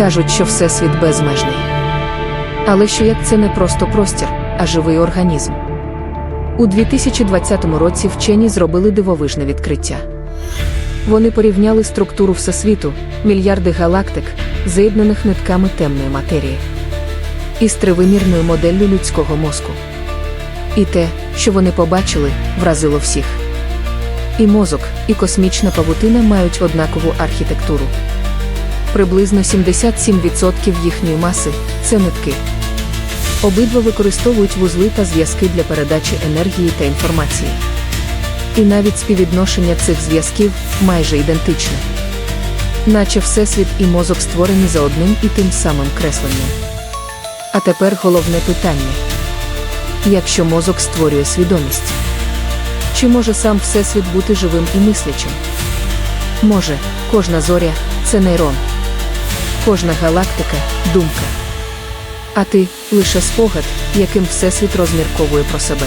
Кажуть, що всесвіт безмежний. Але що як це не просто простір, а живий організм. У 2020 році вчені зробили дивовижне відкриття. Вони порівняли структуру Всесвіту, мільярди галактик, з'єднаних нитками темної матерії, із тривимірною моделлю людського мозку. І те, що вони побачили, вразило всіх. І мозок, і космічна павутина мають однакову архітектуру. Приблизно 77% їхньої маси це нитки. Обидва використовують вузли та зв'язки для передачі енергії та інформації. І навіть співвідношення цих зв'язків майже ідентичне. Наче Всесвіт і мозок створені за одним і тим самим кресленням. А тепер головне питання: якщо мозок створює свідомість, чи може сам Всесвіт бути живим і мислячим? Може, кожна зоря це нейрон, кожна галактика думка. А ти лише спогад, яким Всесвіт розмірковує про себе.